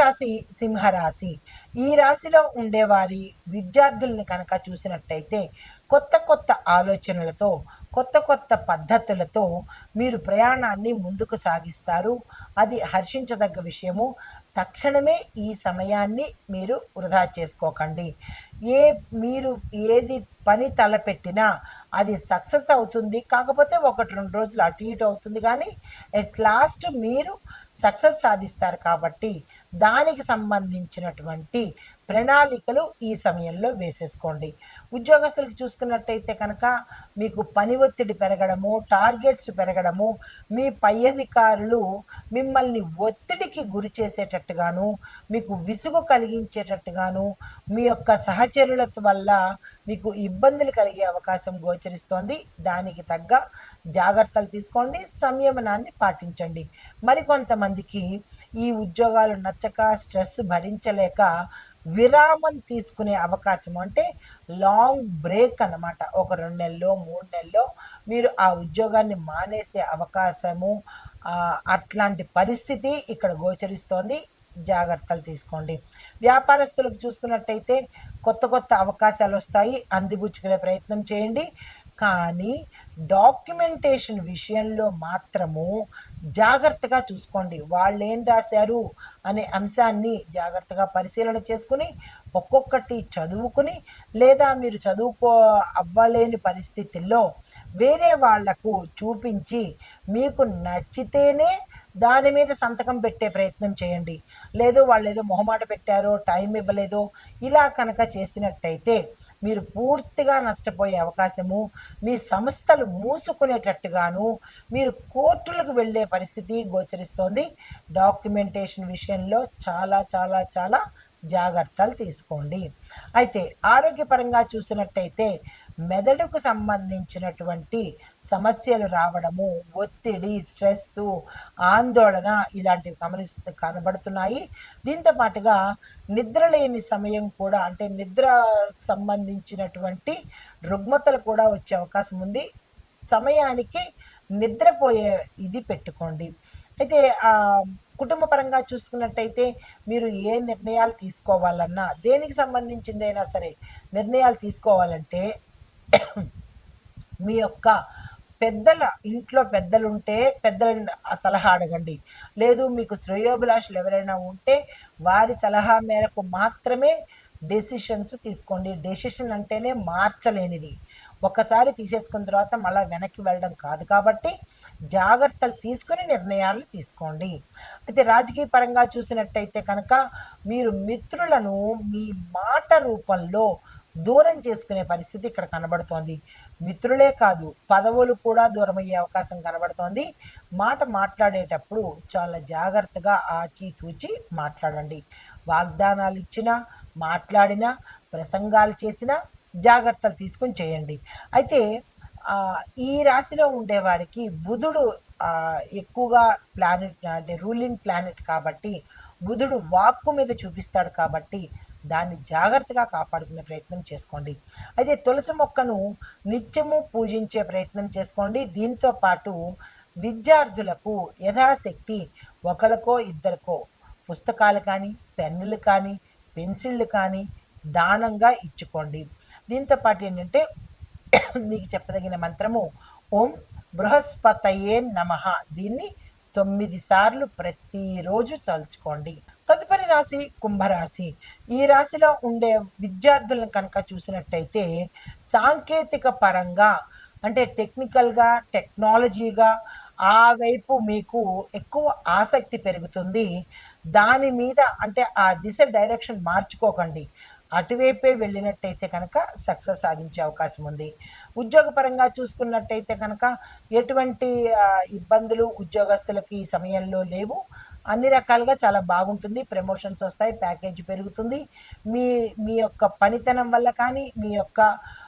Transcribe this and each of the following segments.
రాశి సింహరాశి. ఈ రాశిలో ఉండేవారి విద్యార్థుల్ని కనుక చూసినట్టయితే కొత్త కొత్త ఆలోచనలతో కొత్త కొత్త పద్ధతులతో మీరు ప్రయాణాన్ని ముందుకు సాగిస్తారు. అది హర్షించదగ్గ విషయము. తక్షణమే ఈ సమయాన్ని మీరు వృధా చేసుకోకండి. ఏ మీరు ఏది పని తలపెట్టినా అది సక్సెస్ అవుతుంది. కాకపోతే ఒకటి రెండు రోజులు అటు ఇటు అవుతుంది. కానీ ఎట్ లాస్ట్ మీరు సక్సెస్ సాధిస్తారు కాబట్టి దానికి సంబంధించినటువంటి ప్రణాళికలు ఈ సమయంలో వేసేసుకోండి. ఉద్యోగస్తులకు చూసుకున్నట్టయితే కనుక మీకు పని ఒత్తిడి పెరగడము టార్గెట్స్ పెరగడము మీ పై అధికారులు మిమ్మల్ని ఒత్తిడికి గురి చేసేటట్టుగాను మీకు విసుగు కలిగించేటట్టుగాను మీ యొక్క సహచరుల వల్ల మీకు ఇబ్బందులు కలిగే అవకాశం గోచరిస్తోంది. దానికి తగ్గ జాగ్రత్తలు తీసుకోండి సంయమనాన్ని పాటించండి. మరికొంతమందికి ఈ ఉద్యోగాలు నచ్చక స్ట్రెస్ భరించలేక విరామం తీసుకునే అవకాశం అంటే లాంగ్ బ్రేక్ అన్నమాట. ఒక రెండు నెలలో మూడు నెలలో మీరు ఆ ఉద్యోగాన్ని మానేసే అవకాశము అట్లాంటి పరిస్థితి ఇక్కడ గోచరిస్తోంది. జాగ్రత్తలు తీసుకోండి. వ్యాపారస్తులకు చూసుకున్నట్టయితే కొత్త కొత్త అవకాశాలు వస్తాయి. అందిపుచ్చుకునే ప్రయత్నం చేయండి. కానీ డాక్యుమెంటేషన్ విషయంలో మాత్రము జాగ్రత్తగా చూసుకోండి. వాళ్ళు ఏం రాశారు అనే అంశాన్ని జాగ్రత్తగా పరిశీలన చేసుకుని ఒక్కొక్కటి చదువుకుని లేదా మీరు చదువుకో అవ్వలేని పరిస్థితుల్లో వేరే వాళ్ళకు చూపించి మీకు నచ్చితేనే దాని మీద సంతకం పెట్టే ప్రయత్నం చేయండి. లేదు వాళ్ళు ఏదో మొహమాట పెట్టారో టైం ఇవ్వలేదో ఇలా కనుక చేసినట్టయితే మీరు పూర్తిగా నష్టపోయే అవకాశము మీ సంస్థలు మూసుకునేటట్టుగాను మీరు కోర్టులకు వెళ్ళే పరిస్థితి గోచరిస్తోంది. డాక్యుమెంటేషన్ విషయంలో చాలా చాలా చాలా జాగ్రత్తలు తీసుకోండి. అయితే ఆరోగ్యపరంగా చూసినట్టయితే మెదడుకు సంబంధించినటువంటి సమస్యలు రావడము ఒత్తిడి స్ట్రెస్ ఆందోళన ఇలాంటివి గమనిస్తూ కనబడుతున్నాయి. దీంతో పాటుగా నిద్ర లేని సమయం కూడా అంటే నిద్ర సంబంధించినటువంటి రుగ్మతలు కూడా వచ్చే అవకాశం ఉంది. సమయానికి నిద్రపోయే ఇది పెట్టుకోండి. అయితే కుటుంబ పరంగా చూసుకున్నట్టయితే మీరు ఏ నిర్ణయాలు తీసుకోవాలన్నా దేనికి సంబంధించిందైనా సరే నిర్ణయాలు తీసుకోవాలంటే మీ యొక్క పెద్దల ఇంట్లో పెద్దలు ఉంటే పెద్దల సలహా అడగండి. లేదు మీకు శ్రేయోభిలాషులు ఎవరైనా ఉంటే వారి సలహా మేరకు మాత్రమే డెసిషన్స్ తీసుకోండి. డెసిషన్ అంటేనే మార్చలేనిది. ఒకసారి తీసేసుకున్న తర్వాత మళ్ళీ వెనక్కి వెళ్ళడం కాదు కాబట్టి జాగ్రత్తలు తీసుకుని నిర్ణయాలు తీసుకోండి. అయితే రాజకీయ పరంగా చూసినట్టయితే కనుక మీరు మిత్రులను మీ మాట రూపంలో దూరం చేసుకునే పరిస్థితి ఇక్కడ కనబడుతోంది. మిత్రులే కాదు పదవులు కూడా దూరం అయ్యే అవకాశం కనబడుతోంది. మాట మాట్లాడేటప్పుడు చాలా జాగ్రత్తగా ఆచితూచి మాట్లాడండి. వాగ్దానాలు ఇచ్చినా మాట్లాడినా ప్రసంగాలు చేసినా జాగ్రత్తలు తీసుకొని చేయండి. అయితే ఈ రాశిలో ఉండే వారికి బుధుడు ఎక్కువగా ప్లానెట్ అంటే రూలింగ్ ప్లానెట్ కాబట్టి బుధుడు వాక్కు మీద చూపిస్తాడు కాబట్టి దాన్ని జాగ్రత్తగా కాపాడుకునే ప్రయత్నం చేసుకోండి. అయితే తులసి మొక్కను నిత్యము పూజించే ప్రయత్నం చేసుకోండి. దీంతో పాటు విద్యార్థులకు యథాశక్తి ఒకరికో ఇద్దరికో పుస్తకాలు కానీ పెన్నులు కానీ పెన్సిళ్ళు కానీ దానంగా ఇచ్చుకోండి. దీంతో పాటు ఏంటంటే మీకు చెప్పదగిన మంత్రము ఓం బృహస్పతయే నమ. దీన్ని తొమ్మిది సార్లు ప్రతిరోజు తలుచుకోండి. తదుపరి రాశి కుంభరాశి. ఈ రాశిలో ఉండే విద్యార్థులను కనుక చూసినట్టయితే సాంకేతిక పరంగా అంటే టెక్నికల్గా టెక్నాలజీగా ఆ వైపు మీకు ఎక్కువ ఆసక్తి పెరుగుతుంది. దాని మీద అంటే ఆ దిశ డైరెక్షన్ మార్చుకోకండి. అటువైపే వెళ్ళినట్టయితే కనుక సక్సెస్ సాధించే అవకాశం ఉంది. ఉద్యోగపరంగా చూసుకున్నట్టయితే కనుక ఎటువంటి ఇబ్బందులు ఉద్యోగస్తులకి ఈ సమయంలో లేవు. అన్ని రకాలుగా చాలా బాగుంటుంది. ప్రమోషన్స్ వస్తాయి ప్యాకేజ్ పెరుగుతుంది. మీ మీ యొక్క పనితనం వల్ల కానీ మీ యొక్క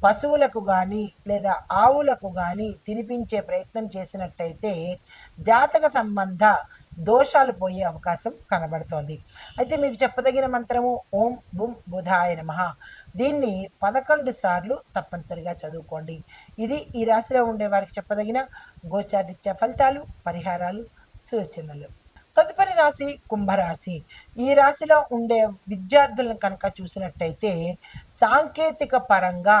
పశువులకు కానీ లేదా ఆవులకు కానీ తినిపించే ప్రయత్నం చేసినట్టయితే జాతక సంబంధ దోషాలు పోయే అవకాశం కనబడుతోంది. అయితే మీకు చెప్పదగిన మంత్రము ఓం బుం బుధాయ నమః. దీన్ని పదకొండు సార్లు తప్పనిసరిగా చదువుకోండి. ఇది ఈ రాశిలో ఉండే వారికి చెప్పదగిన గోచారిత్య ఫలితాలు పరిహారాలు సూచనలు. తదుపరి రాశి కుంభరాశి. ఈ రాశిలో ఉండే విద్యార్థులను కనుక చూసినట్టయితే సాంకేతిక పరంగా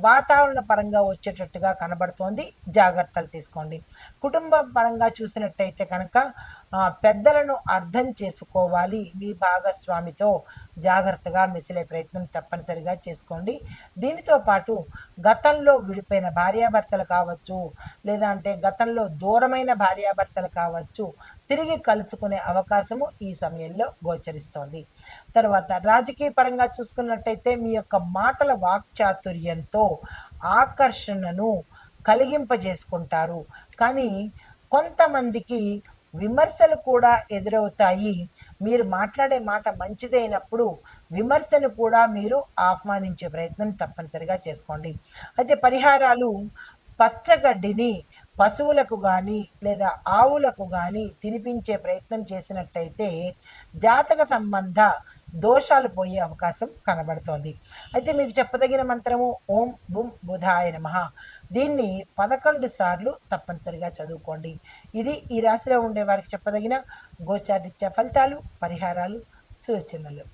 వాతావరణ పరంగా వచ్చేటట్టుగా కనబడుతోంది. జాగ్రత్తలు తీసుకోండి. కుటుంబ పరంగా చూసినట్టయితే కనుక పెద్దలను అర్థం చేసుకోవాలి మీ భాగస్వామితో. జాగ్రత్తగా మిసిలే ప్రయత్నం తప్పనిసరిగా చేసుకోండి. దీనితో పాటు గతంలో విడిపోయిన భార్యాభర్తలు కావచ్చు లేదా అంటే గతంలో దూరమైన భార్యాభర్తలు కావచ్చు తిరిగి కలుసుకునే అవకాశము ఈ సమయంలో గోచరిస్తోంది. తర్వాత రాజకీయ పరంగా చూసుకున్నట్టయితే మీ యొక్క మాటల వాక్చాతుర్యంతో ఆకర్షణను కలిగింపజేసుకుంటారు. కానీ కొంతమందికి విమర్శలు కూడా ఎదురవుతాయి. మీరు మాట్లాడే మాట మంచిదైనప్పుడు విమర్శను కూడా మీరు ఆహ్వానించే ప్రయత్నం తప్పనిసరిగా చేసుకోండి. అయితే పరిహారాలు పచ్చగడ్డిని పశువులకు కానీ లేదా ఆవులకు కానీ తినిపించే ప్రయత్నం చేసినట్టయితే జాతక సంబంధ దోషాలు పోయే అవకాశం కనబడుతోంది. అయితే మీకు చెప్పదగిన మంత్రము ఓం బుం బుధాయ నమ. దీన్ని పదకొండు సార్లు తప్పనిసరిగా చదువుకోండి. ఇది ఈ రాశిలో ఉండే వారికి చెప్పదగిన గోచారిత్య ఫలితాలు పరిహారాలు సూచనలు